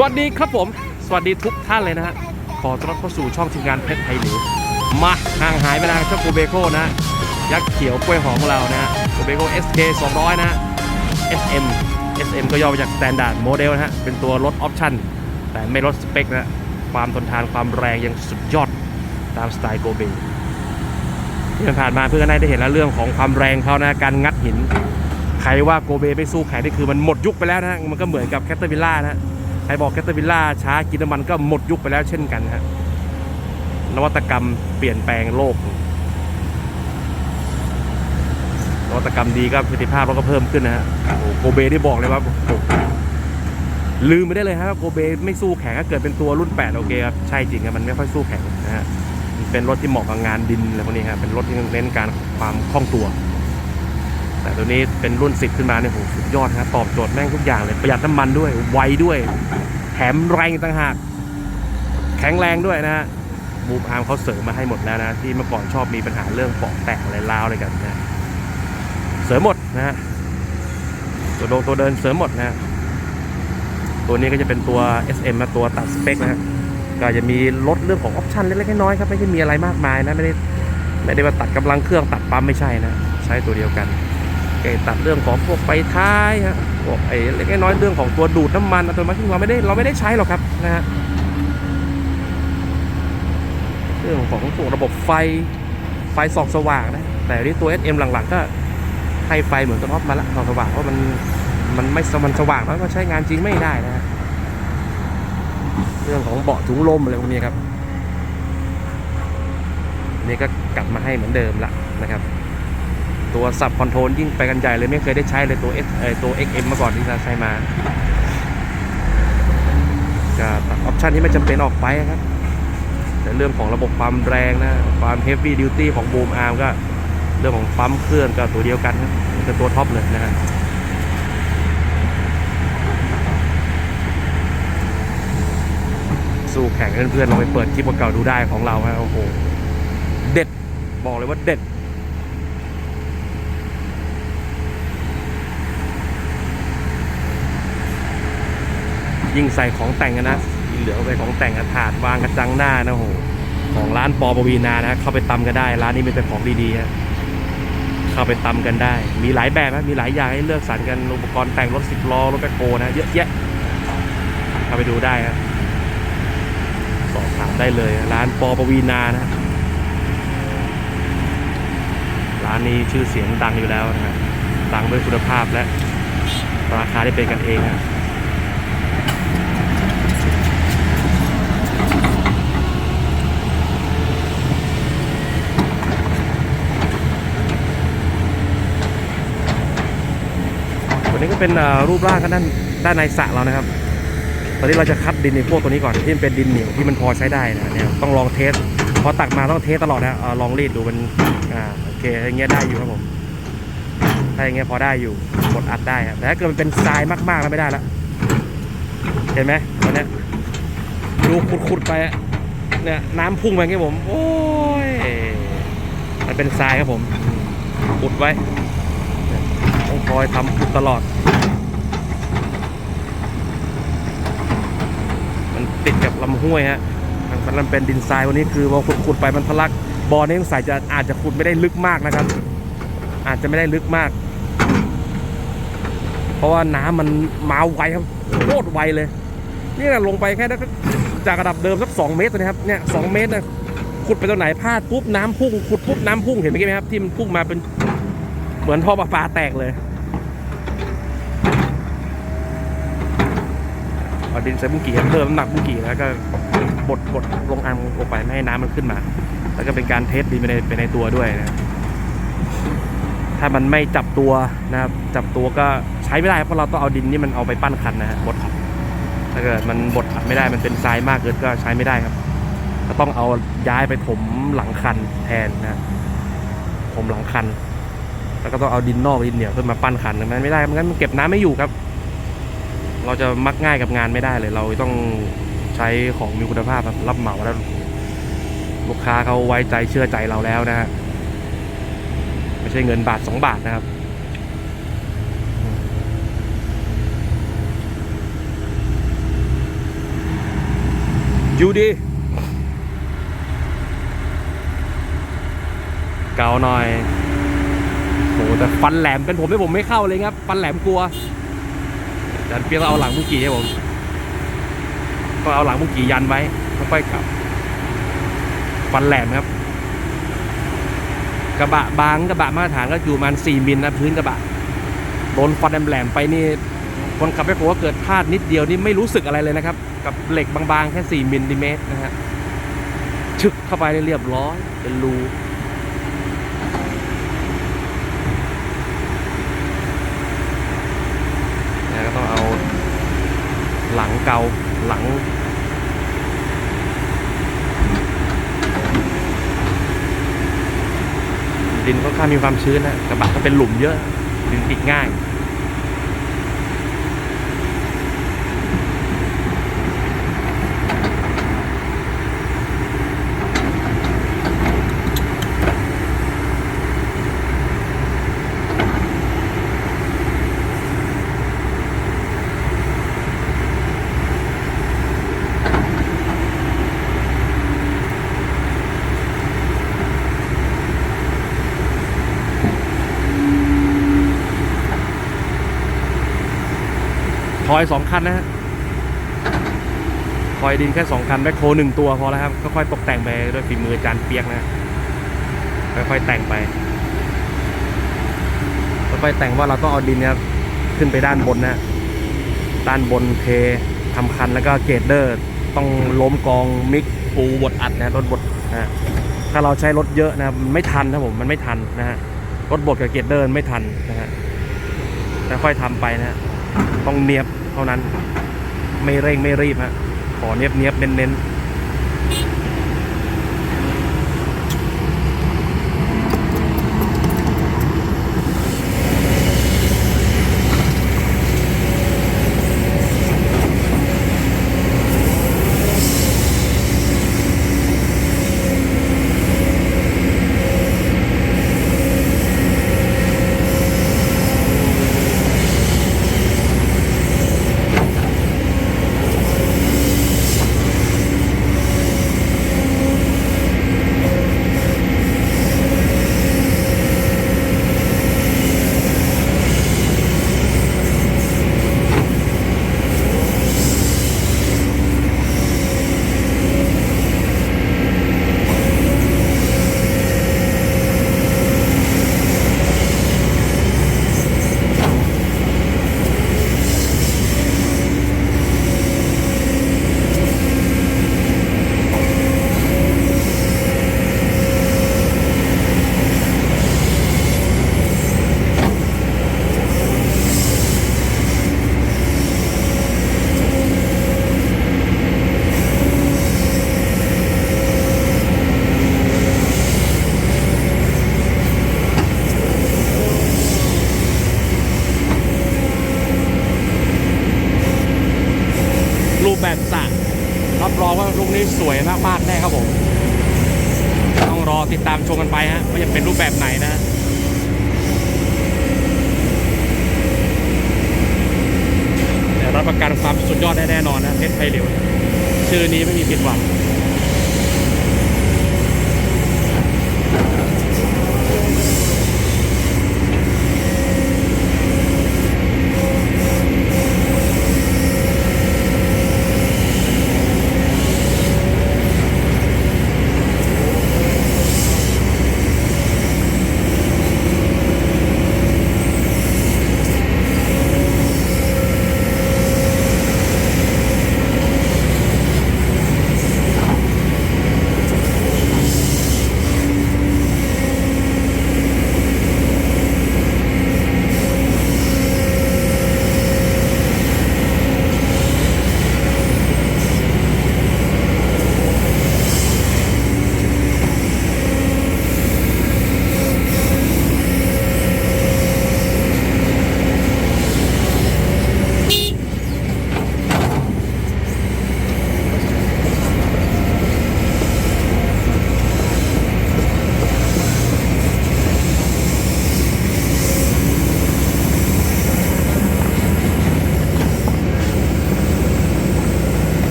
สวัสดีครับผม สวัสดีทุกท่านเลยนะฮะ ขอต้อนรับเข้าสู่ช่องทีมงานเพชรไทยหลิวมาห่างหายไปนานเจ้าโกเบโก้นะ ยักษ์เขียวกล้วยหอมของเรานะโกเบโก้ SK 200 นะ SM SM ก็ย่อมาจาก Standard Model นะฮะ เป็นตัวลดออปชั่น แต่ไม่ลดสเปคนะ ความทนทานความแรงยังสุดยอดตามสไตล์โกเบที่ผ่านมาเพื่อนได้เห็นแล้วเรื่องของความแรงเขานะการงัดหิน ใครว่าโกเบไม่สู้แข็งนี่คือมันหมดยุคไปแล้วนะมันก็เหมือนกับแคตเตอร์วิลล่านะ ครบอกแคตเตอร์วิลล่าช้ากินน้ำมันก็หมดยุคไปแล้วเช่นกันฮะนวัตกรรมเปลี่ยนแปลงโลก นวัตกรรมดีก็ประสิทธิภาพเราก็เพิ่มขึ้นนะฮะโอ้โกเบได้บอกเลยว่าลืมไม่ได้เลยฮะโกเบไม่สู้แข็งถ้าเกิดเป็นตัวรุ่น 8 โอเคครับ ใช่จริงครับมันไม่ค่อยสู้แข็งนะฮะเป็นรถที่เหมาะกับงานดินอะไรพวกนี้ครับเป็นรถที่เน้นการความคล่องตัว แต่ตัวนี้เป็นรุ่น 10 ขึ้นมาเนี่ยโหสุดยอดครับตอบโจทย์แม่งทุกอย่างเลย ประหยัดน้ำมันด้วย ไวด้วย แถมแรงต่างหาก แข็งแรงด้วยนะฮะบูมอาร์มเขาเสริมมาให้หมดแล้วนะ ที่เมื่อก่อนชอบมีปัญหาเรื่องปอกแตกอะไรล้าวอะไรกันนะเสริมหมดนะฮะตัวโดงตัวเดินเสริมหมดนะฮะตัวนี้ก็จะเป็นตัว SM มาตัวตัดสเปคนะฮะก็จะมีลดเรื่องของออปชันเล็กๆน้อยๆครับไม่ใช่มีอะไรมากมายนะไม่ได้ไม่ได้มาตัดกำลังเครื่องตัดปั๊มไม่ใช่นะ ใช้ตัวเดียวกัน เกตัดเรื่องของพวกไฟท้ายฮะพวกไอ้เล็กน้อยเรื่องของตัวดูดน้ำมันอัตโนมัติเราไม่ได้เราไม่ได้ใช้หรอกครับนะฮะเรื่องของพวกระบบไฟไฟส่องสว่างนะแต่ที่ตัว SM หลังๆ ก็ให้ไฟเหมือนกับท็อปมาละส่องสว่างเพราะมันมันไม่มันสว่างแล้วก็ใช้งานจริงไม่ได้นะฮะเรื่องของเบาะถุงลมอะไรพวกนี้ครับนี่ก็กลับมาให้เหมือนเดิมละนะครับ ตัวสับคอนโทรลยิ่งไปกันใหญ่เลยไม่เคยได้ใช้เลยตัว S เอ่อตัว XM มาก่อนที่เราใช้มาก็ตัดออปชันที่ไม่จำเป็นออกไปครับ แต่เรื่องของระบบความแรงนะ ความ heavy duty ของบูมอาร์มก็ เรื่องของปั๊มเครื่องก็ตัวเดียวกันครับเป็นตัวท็อปเลยนะฮะสู้แข่งเพื่อนๆลองไปเปิดคลิปเก่าดูได้ของเราฮะโอ้โหเด็ดบอกเลยว่าเด็ด ยิ่งใส่ของแต่งนะยิ่งเหลือไปของแต่งกระถาดวางกระจังหน้านะโหของร้านปอปวีนานะเข้าไปตำกันได้ ร้านนี้มีแต่ของดีๆฮะเข้าไปตำกันได้ มีหลายแบบนะมีหลายอย่างให้เลือกสรรกันอุปกรณ์แต่งรถสิบล้อรถแบคโฮนะเยอะแยะเข้าไปดูได้ครับสอบถามได้เลย ร้านปอปวีนานะร้านนี้ชื่อเสียงดังอยู่แล้วนะฮะดังด้วยคุณภาพและราคาที่เป็นกันเองนะ ตัวนี้ก็เป็นรูปร่างกันด้านด้านในสระเรานะครับ ตอนนี้เราจะคัดดินในพวกตัวนี้ก่อนที่มันเป็นดินเหนียวที่มันพอใช้ได้นะเนี่ยต้องลองเทสพอตักมาต้องเทสตลอดนะอลองรีดดูมันอ่าโอเคอย่างเงี้ยได้อยู่ครับผมถ้าอย่างเงี้ยพอได้อยู่กดอัดได้ครับแต่ถ้าเกิดมันเป็นทรายมากๆแล้วไม่ได้ละเห็นไหมตอนนี้ดูขุดๆไปเนี่ยน้ำพุ่งไปอย่างเงี้ยผม โอ้ยมันเป็นทรายครับผมขุดไว้ คอยทำขุดตลอด มันติดกับลำห้วยฮะมันมันเป็นดินทรายวันนี้คือพอขุดขุดไปมันทะลักบ่อนี้สงสัยจะอาจจะขุดไม่ได้ลึกมากนะครับ อาจจะไม่ได้ลึกมาก เพราะว่าน้ำมันมาไวครับโคตรไวเลย นี่นะลงไปแค่นั้นจากระดับเดิมสักสองเมตรนะครับเนี่ยสองเมตรนะขุดไปตรงไหนพลาดปุ๊บน้ำพุ่งขุดปุ๊บน้ำพุ่งเห็นไหมครับที่มันพุ่งมาเป็นเหมือนท่อประปาแตกเลย ดินใส่บุ้งกี่เพิ่มน้ำหนักบุ้งกี่แล้วก็บดบดลงอ่างลงไปไม่ให้น้ำมันขึ้นมา แล้วก็เป็นการเทสดินไปในไปในตัวด้วยนะถ้ามันไม่จับตัวนะครับจับตัวก็ใช้ไม่ได้เพราะเราต้องเอาดินนี่มันเอาไปปั้นคันนะฮะบดอัดถ้าเกิดมันบดอัดไม่ได้มันเป็นทรายมากเกินก็ใช้ไม่ได้ครับก็ต้องเอาย้ายไปถมหลังคันแทนนะถมหลังคัน แล้วก็ต้องเอาดินนอกดินเหนียวขึ้นมาปั้นคันมันไม่ได้ไม่งั้นมันเก็บน้ำไม่อยู่ครับ เราจะมักง่ายกับงานไม่ได้เลย เราต้องใช้ของมีคุณภาพรับเหมาแล้วลูกค้าเขาไว้ใจเชื่อใจเราแล้วนะฮะไม่ใช่เงินบาทสองบาทนะครับอยู่ดีเกาหน่อยโหแต่ฟันแหลมเป็นผมไม่ผมไม่เข้าเลยครับ ฟันแหลมกลัว จารย์เปียกเอาหลังมุกี้ให้ผมก็เอาหลังมุกี้ยันไว้ค่อยๆกลับฟันแหลมครับ กระบะบางกระบะมาตรฐานก็อยู่ประมาณ4มิลนะพื้นกระบะโดนฟันแหลมไปนี่คนขับแบ็คโฮเกิดพลาดนิดเดียวนี่ไม่รู้สึกอะไรเลยนะครับ กับเหล็กบางๆแค่4มิลลิเมตรนะฮะชึกเข้าไปได้เรียบร้อยเป็นรูนะก็ต้องเอาหลัง เกาหลัง ดินค่อนข้างมีความชื้นนะกระบะก็เป็นหลุมเยอะดินติดง่าย อยสองคันนะฮะทอยดินแค่สองคันแบคโคหนึ่งตัวพอแล้วครับก็ค่อยตกแต่งไปด้วยฝีมืออาจานเปียกนะฮะค่อยๆแต่งไปค่อยๆแต่งว่าเราต้องเอาดินเนี่ยขึ้นไปด้านบนนะฮะด้านบนเททำคันแล้วก็เกรดเดอร์ต้องล้มกองมิกปูบดอัดนะรถบดนะฮะถ้าเราใช้รถเยอะนะไม่ทันนะผมมันไม่ทันนะฮะรถบดกับเกรดเดอร์ไม่ทันนะฮะค่อยๆทำไปนะฮะ ต้องเนียบเท่านั้น ไม่เร่งไม่รีบฮะขอเนียบเนียบเน้นเน้น แบบสระรับรองว่าลูกนี้สวยมากๆแน่ครับผม ต้องรอติดตามชมกันไปฮะว่าจะเป็นรูปแบบไหนนะแต่รับประกันความสุดยอดแน่นอนนะเพชรไทยเหลวชื่อนี้ไม่มีผิดหวัง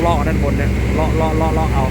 เลาะด้านบนเนี่ยเลาะเลาะเลาะเลาะเอา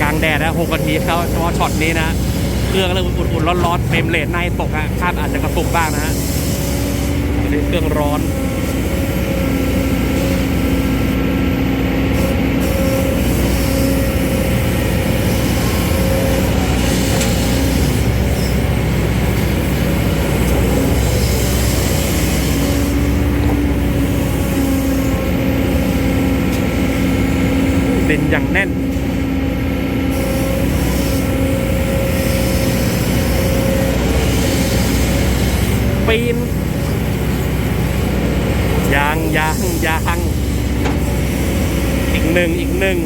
กลางแดดนะหกนาทีเขาเฉพาะช็อตนี้นะเครื่องเริ่มอุ่นๆร้อนๆเฟรมเรทในตกอะภาพอาจจะกระตุกบ้างนะฮะเครื่องร้อนเด่นอย่างแน่น ปีนยางยางยางอีกหนึ่งอีกหนึ่ง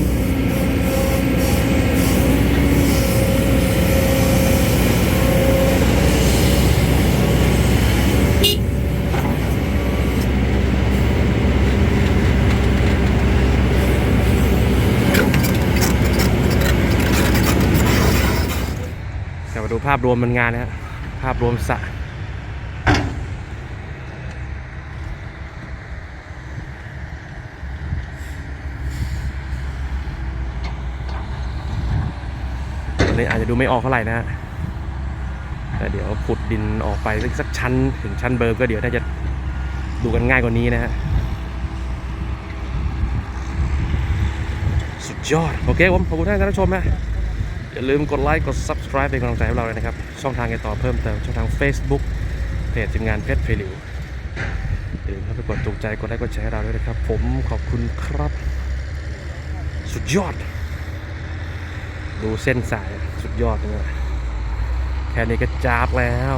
กลับมาดูภาพรวมมันงานนะฮะภาพรวมสะ ตอนนี้อา จะดูไม่ออกเท่าไหร่นะฮะแต่เดี๋ยวขุดดินออกไปสักชั้นถึงชั้นเบิร์ก็เดี๋ยวน่าจะดูกันง่ายกว่านี้นะฮะสุดยอด โอเคผมขอบคุณท่านผู้ชมนะอย่าลืมกดไลค์กด subscribe เป็นกำลังใจให้เราเลยนะครับ ช่องทางการต่อเพิ่มเติมช่องทาง Facebook เพจทีมงานเพชรเพลิวอย่าลืมเข้าไปกดถูกใจกดไลค์กดแชร์ให้เราด้วยนะครับ ผมขอบคุณครับ สุดยอด ดูเส้นสายสุดยอดเลยแค่นี้ก็จ้าบแล้ว